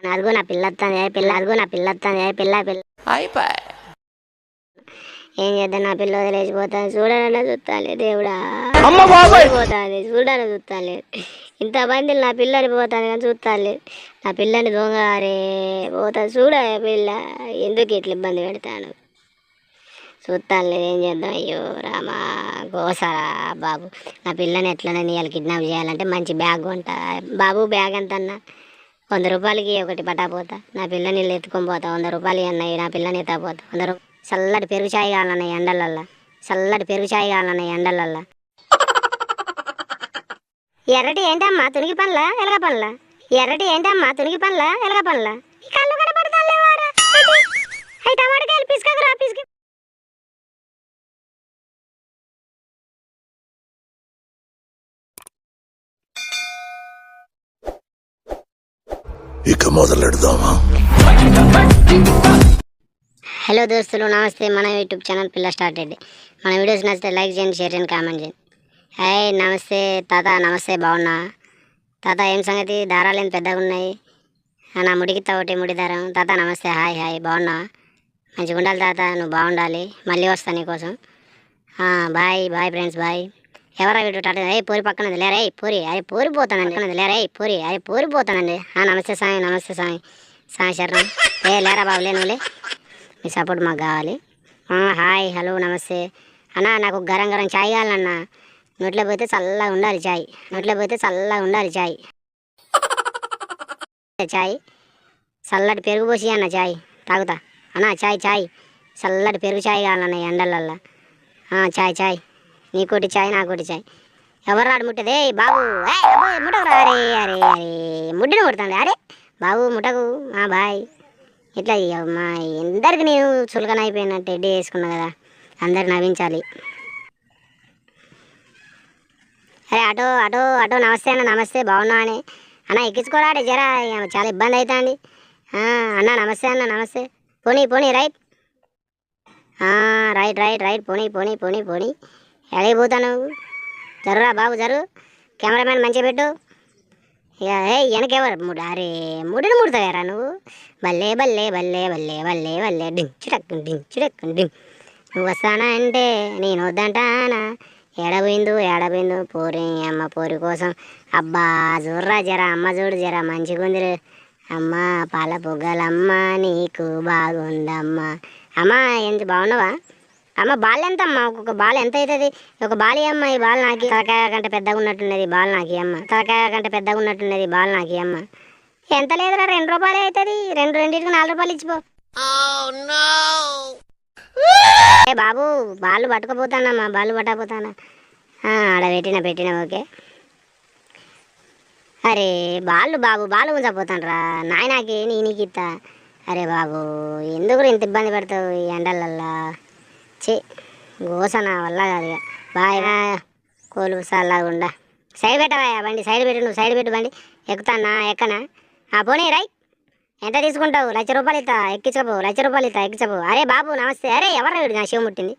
అదిగో నా పిల్ల వస్తుంది పిల్ల అదిగో నా పిల్ల వస్తుంది పిల్ల పిల్ల. అయిపోయి. ఏం చేద్దాం నా పిల్ల వదిలేసిపోతాను చూడాలన్నా చూస్తాలే దేవుడా. అమ్మ బాబాయ్. పోతాను చూడాలని చూస్తాలే. ఇంత మంది నా పిల్లని పోతాను కానీ చూస్తాలే. నా పిల్లని దొంగ అరే పోతా చూడ పిల్ల ఎందుకు ఇట్లా ఇబ్బంది పెడతాను చూస్తానులే ఏం చేద్దాం అయ్యో రామా గోసరా బాబు. నా పిల్లని ఎట్లనే నీళ్ళు కిడ్నాప్ చేయాలంటే మంచి బ్యాగ్ కొంటా. బాబు బ్యాగ్ ఎంత అన్నా వంద రూపాయలకి ఒకటి పటాపోతా నా పిల్లని ఎత్తుకొని పోతా. వంద రూపాయలు అన్నాయి నా పిల్లని ఎత్తపోతా వంద రూపాయలు చల్లటి పెరుగు చాయ్ కావాలన్నాయి ఎండలల్లా. చల్లటి పెరుగు చాయ్ కావాలన్నాయి ఎండలల్లా. ఎర్రటి ఏంటమ్మా? తునిగి పనులా ఎలగ పనులా ఎర్రటి ఏంటమ్మా? తునిగి పనులా ఎలగ పనులా ఇక మొదలెడదామా? హలో దోస్తులు నమస్తే. మన యూట్యూబ్ ఛానల్ పిల్ల స్టార్ట్ అయింది మన వీడియోస్ నచ్చితే లైక్ చేయండి షేర్ చేయండి కామెంట్ చేయండి. హాయ్ నమస్తే తాత నమస్తే బాగున్నా? తాత ఏం సంగతి? దారాలు ఏం పెద్దగా ఉన్నాయి? నా ముడికి ఒకటి ముడి దారం. తాత నమస్తే హాయ్ హాయ్ బాగున్నా? మంచిగా ఉండాలి తాత నువ్వు బాగుండాలి. మళ్ళీ వస్తా నీకోసం బాయ్ బాయ్ ఫ్రెండ్స్ బాయ్. ఎవరా వీడు టాటా? ఏ పోరి పక్కన లేరే? పూరి. అరే పోతానండి. పక్కన లేరే? పూరి. ఏ అరే పోతానండి. ఆ, నమస్తే సాయి నమస్తే సాయి. సాయి శరణం. ఏ లేరా బాబు? లే మీ సపోర్ట్ మాకు కావాలి. హాయ్ హలో నమస్తే. అన్నా నాకు గరం గరం చాయ్ కావాలన్నా. నోట్లో పోతే చల్లగా ఉండాలి చాయ్. నోట్లో పోతే చల్లగా ఉండాలి చాయ్. చాయ్. చల్లటి పెరుగు పోసి అన్న చాయ్. తాగుతా. అన్నా చాయ్ చాయ్. చల్లటి పెరుగు చాయ్ కావాలన్న ఎండలల్లో. ఛాయ్ ఆ, చాయ్ చాయ్. నీకోటి చాయ్ నాకోటి చాయ్. ఎవరు రాడు ముట్టదే? బాబు. ముట్టకురా. అరే అరే అరే. ముడ్డిని కొడుతుంది. అరే బాబు ముట్టకు. మా బాయ్. ఇట్లా మా అందరికి నేను చులకన అయిపోయినట్టు టెడ్డీ వేసుకున్నా కదా అందరు నవ్వించాలి. అరే ఆటో ఆటో ఆటో నమస్తే అన్న నమస్తే బాగున్నా అని. అన్న ఎక్కించుకోరా జరా చాలా ఇబ్బంది అవుతుంది అన్న నమస్తే అన్న నమస్తే. పోనీ పోనీ రైట్. Right right right. పోనీ పోనీ పోనీ పోనీ. ఎక్కడికి పోతాను? జరురా బాబు జరు. కెమెరామ్యాన్ మంచిగా పెట్టు. ఇక ఏ వెనకెవరు మూడు అరే ముడిని ముడతావేరా నువ్వు? బల్లే బల్లే బల్లే బల్లే బల్లే బల్లే. డింగ్ చిడక్ డిం నువ్వు వస్తానా అంటే నేను వద్దంటానా? ఏడబోయిందు ఏడబోయిందు పోరి అమ్మ పోరి కోసం. అబ్బా చూడరా జర అమ్మ చూడు జరా మంచిగా మంచిగుందిరే అమ్మ పాల పొగ్గలమ్మ నీకు బాగుందమ్మా. అమ్మ ఎంత బాగున్నావా? అమ్మ బాల్ ఎంత అమ్మ ఒక్కొక్క బాల్ ఎంత అవుతుంది ఒక బాలి అమ్మ ఈ బాల్ నాకి. తలకాయ కంటే పెద్దగా ఉన్నట్టున్నది ఈ బాల్ నాకి అమ్మ. తలకాయ కంటే పెద్దగా ఉన్నట్టున్నది ఈ బాల్ నాకి అమ్మ. ఎంత లేదురా? రెండు రూపాయలే అవుతుంది రెండు రెండింటికి నాలుగు రూపాయలు ఇచ్చిపో. ఏ బాబు బాలు పట్టుకపోతానమ్మా బాలు పట్టకపోతానా? ఆడ పెట్టిన పెట్టిన ఓకే. అరే బాలు బాబు బాలు ఉంచపోతానరా నాయనాకి నీ నీకు అరే బాబు ఎందుకు ఇంత ఇబ్బంది పడతావు ఈ ఎండలల్లా? చి గోస నా వల్ల కాదు ఇక బాగా కోలు సల్లాగుండా సైడ్ పెట్టవా బండి సైడ్ పెట్టు నువ్వు సైడ్ పెట్టు బండి ఎక్కుతానా ఎక్కనా ఆ పోనీ రైట్ ఎంత తీసుకుంటావు లక్ష రూపాయలు ఇస్తా ఎక్కించబో లక్ష రూపాయలు ఇస్తా ఎక్కించబో అరే బాబు నమస్తే అరే ఎవరు వీడు నా శివ ముట్టింది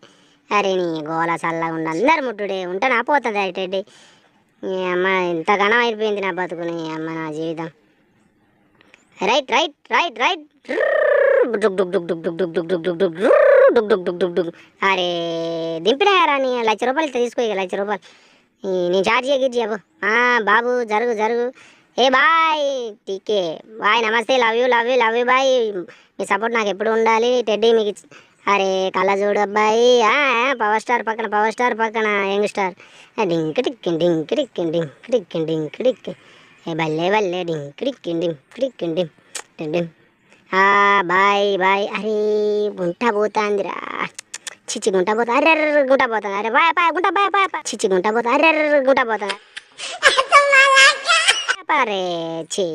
అరే నీ గోల చల్లగా ఉండి అందరు ముట్టుడే ఉంటానా పోతుంది అటెడ్డి నీ అమ్మ ఇంత ఘనం అయిపోయింది నా బతుకుని అమ్మ నా జీవితం రైట్ రైట్ రైట్ రైట్ డుక్ డుక్ డుక్ డుక్ డుక్ డుక్ డుక్ డుక్ డుక్ డుక్ డుక్ డుక్ డుక్ డుక్ డుక్ అరే దింపినాయారా నీ లక్ష రూపాయలు తీసుకో ఇక లక్ష రూపాయలు. నేను చార్జ్ గిర్జీ చేయబు బాబు జరుగు జరుగు. ఏ బాయ్ టీకే. బాయ్ నమస్తే love you love you love you bye. Me support నాకు ఎప్పుడు ఉండాలి? టెడ్డీ మీకు అరే కళ్ళ చూడు అబ్బాయి. ఆ, పవర్ స్టార్ పక్కన పవర్ స్టార్ పక్కన యంగ్ స్టార్. డింక్ టిక్కిన్ డింక్ టిక్కిన్ డింక్ టిక్కిన్ డింక్ టిక్కిన్ ఏ బల్లే బల్లే డింక్ టిక్కిన్ డింక్ టిక్కిన్ డింక్ టిక్ బాయ్ బాయ్. అరే గుంట పోతాందిరా. చిచ్చి గుంట పోతా అరే అరే గుంట పోతా. అరే బాయ్ బాయ్ గుంట బాయ్ బాయ్ చిచ్చి గుంట పోతా. అరే అరే గుంట పోతా. అరే చీ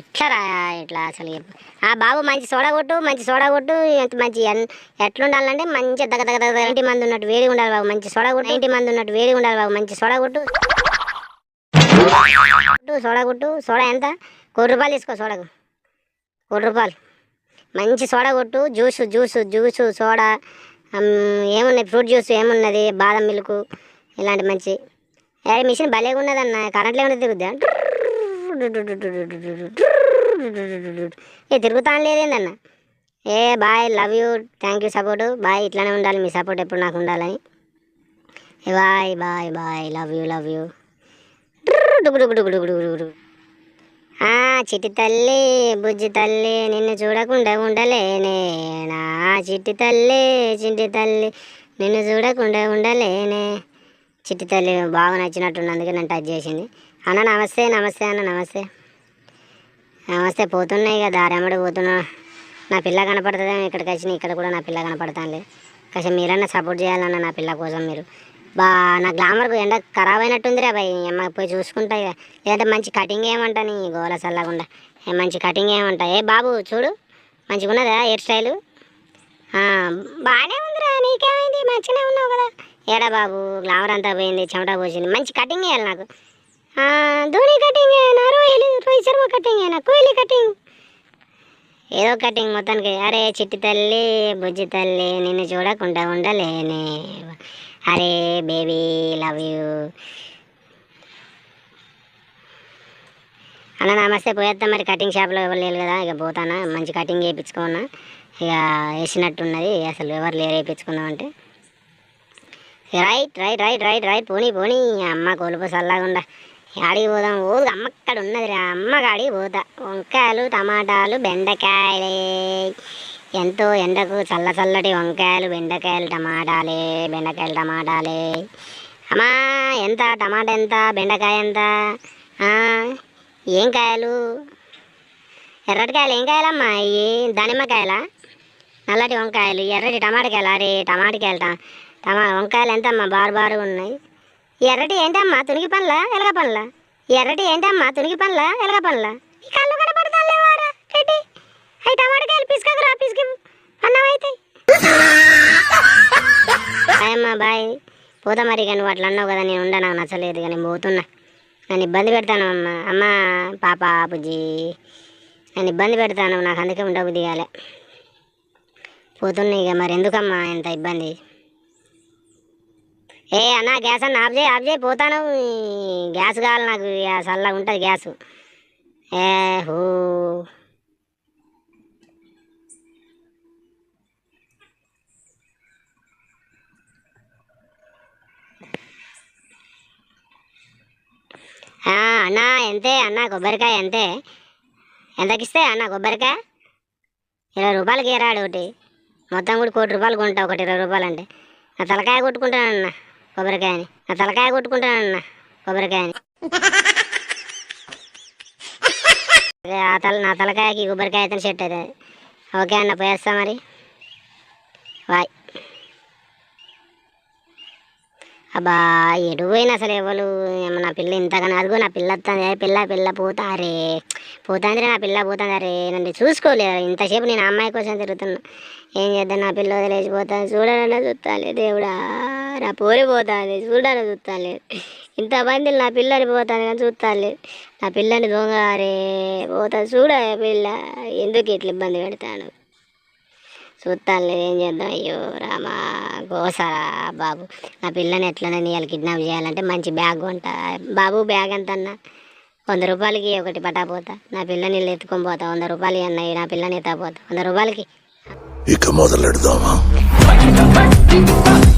ఎట్లా ఇట్లా అసలు? ఆ బాబు మంచి సోడా కొట్టు మంచి సోడా కొట్టు. ఎంత మంచి ఎన్- ఎట్లుండాలంటే మంచి దగ్గ దగ్గర దగ్గర ఇంటి మంది ఉన్నట్టు వేడి ఉండాలి బాబు. మంచి సోడా కొట్టు ఇంటి మంది ఉన్నట్టు వేడి ఉండాలి బాబు. మంచి సోడా కొట్టు కొట్టు, సోడా కొట్టు సోడా ఎంత? కోటి రూపాయలు తీసుకో సోడాకు. కోటి రూపాయలు. మంచి సోడా కొట్టు జ్యూస్ జ్యూస్ జ్యూస్ సోడా ఏమున్నాయి ఫ్రూట్ జ్యూస్ ఏమున్నది బాదం మిల్క్ ఇలాంటి మంచి. ఏ మిషన్ భలేగా ఉన్నదన్న కరెంట్ లేకుండా తిరుగుద్దా? ఏ తిరుగుతాను లేదేందన్న ఏ bye love you thank you support. Bye ఇట్లానే ఉండాలి మీ సపోర్ట్ ఎప్పుడు నాకు ఉండాలని. ఏ bye bye bye love you love you. ఆ చిట్టి తల్లి బుజ్జి తల్లి నిన్ను చూడకుండా ఉండలేనే నా చిట్టి తల్లి చిట్టి తల్లి నిన్ను చూడకుండా ఉండలేనే. చిట్టి తల్లి బాగా నచ్చినట్టుంది అందుకే నన్ను టచ్ చేసింది. అన్న నమస్తే నమస్తే అన్న నమస్తే. నమస్తే పోతున్నాయి కదా దారెమ్మడి పోతున్నా. నా పిల్ల కనపడుతుందేమో ఇక్కడికి వచ్చి ఇక్కడ కూడా నా పిల్ల కనపడతానులే. కాసేపు మీరన్నా సపోర్ట్ చేయాలన్న నా పిల్ల కోసం మీరు. బా నా గ్లామర్కు ఎండ ఖరాబ్ అయినట్టుందిరా భయ్. అమ్మ పోయి చూసుకుంటా ఇక లేదంటే మంచి కటింగ్ ఏమంటా నీ గోల చల్లకుండా ఏ మంచి కటింగ్ ఏమంటా. ఏ బాబు చూడు. మంచిగా ఉన్నదా హెయిర్ స్టైలు? బాగానే ఉందిరా నీకేమైంది? మంచిగానే ఉన్నావు కదా. ఏడా బాబు గ్లామర్ అంతా పోయింది చెమట పోసింది. మంచి కటింగ్ వేయాలి నాకు. ధోని కటింగ్ నా రోహిల్ రోహిత్ శర్మ కటింగ్ నా కోహ్లీ కటింగ్ ఏదో కటింగ్ మొత్తానికి. అరే చిట్టి తల్లి బుజ్జి తల్లి నిన్ను చూడకుండా ఉండలేనే. అరే బేబీ లవ్ యూ. అన్న నమస్తే. పోయేద్దాం మరి కటింగ్ షాప్లో ఎవరు లేరు కదా. ఇక పోతానా. మంచి కటింగ్ చేయించుకున్నా ఇక వేసినట్టున్నది. అసలు ఎవరు లేరు వేయించుకుందాం అంటే. Right right right right right. పోనీ పోనీ. అమ్మ కొలుపు చల్లకుండా ఆడికి పోదాం. ఓదు అమ్మ అక్కడ ఉన్నది రా అమ్మ కాడికి పోతా. వంకాయలు టమాటాలు బెండకాయలే. ఎంతో ఎండకు చల్ల చల్లటి వంకాయలు బెండకాయలు టమాటాలే బెండకాయలు టమాటాలే. అమ్మా ఎంత? టమాటా ఎంత? బెండకాయ ఎంత? ఆ, ఏం కాయలు? ఎర్రటికాయలు ఏం కాయలమ్మా ఇవి దానిమ్మకాయలా? నల్లటి వంకాయలు ఎర్రటి టమాటకాయలు? అరే టమాటకాయలు టమా వంకాయలు ఎంతమ్మా? బారు బారుగా ఉన్నాయి. ఈ ఎర్రటి ఏంటమ్మా? తునిగి పనులా ఎలగ పనులా ఈ ఎర్రటి ఏంటమ్మా? తునిగి పనులా ఎలగ పనుల అమ్మా బాయ్. పోతా మరి ఇక నువ్వు అట్లా అన్నావు కదా నేను ఉండ నాకు నచ్చలేదు కానీ పోతున్నా. నన్ను ఇబ్బంది పెడతాను అమ్మ. అమ్మ పాప బుజ్జి. నన్ను ఇబ్బంది పెడతాను నాకు అందుకే ఉండబుద్ధి కాలే. పోతున్నా ఇక మరి ఎందుకమ్మా ఎంత ఇబ్బంది? ఏ అన్న గ్యాస్ అన్న ఆఫ్ చేయి ఆఫ్ చేయి పోతాను. గ్యాస్ కావాలి నాకు ఇక చల్లగా ఉంటుంది గ్యాస్. A who. అన్న ఎంతే? అన్న కొబ్బరికాయ ఎంతే? ఎంతకిస్తే అన్న కొబ్బరికాయ? ఇరవై రూపాయలకి ఏరాడు ఒకటి. మొత్తం కూడా కోటి రూపాయలు కొంటా ఒకటి ఇరవై రూపాయలు అంటే నా తలకాయ కొట్టుకుంటానన్న కొబ్బరికాయని. నా తలకాయ కొట్టుకుంటానన్న కొబ్బరికాయని. అదే ఆ తల నా తలకాయకి కొబ్బరికాయ అయితే సెట్ అవుతుంది ఓకే అన్న పోయేస్తా మరి. బాయ్. అబ్బా ఎటు పోయినా అసలు ఎవరు ఏమో నా పిల్ల ఇంతగానో అదిగో నా పిల్ల వస్తుంది పిల్ల పిల్ల పోతారే. పోతాంది నా పిల్ల పోతాందరే. నన్ను చూసుకోలేదు ఇంతసేపు నేను అమ్మాయి కోసం తిరుగుతున్నా. ఏం చేద్దాం? నా పిల్ల వదిలేసిపోతాను చూడాలన్నా చూస్తాలే దేవుడా. నా పోరి పోతాను చూడాలని చూస్తాను ఇంత మంది నా పిల్లని పోతాను కానీ చూస్తాను నా పిల్లని దొంగ రే పోతా చూడ పిల్ల. ఎందుకు ఇట్లా ఇబ్బంది పెడతాను చూస్తాను ఏం చేద్దాం? అయ్యో రామా గోసరా బాబు. నా పిల్లని ఎట్లనే నీళ్ళు కిడ్నాప్ చేయాలంటే మంచి బ్యాగ్ కొంటా. బాబు బ్యాగ్ ఎంత అన్న వంద రూపాయలకి ఒకటి పటాపోతా నా పిల్లని నీళ్ళు ఎత్తుకొని పోతా. వంద రూపాయలు అన్నయ్య నా పిల్లని ఎత్తపోతా వంద రూపాయలకి. ఇక మొదలెడదామా?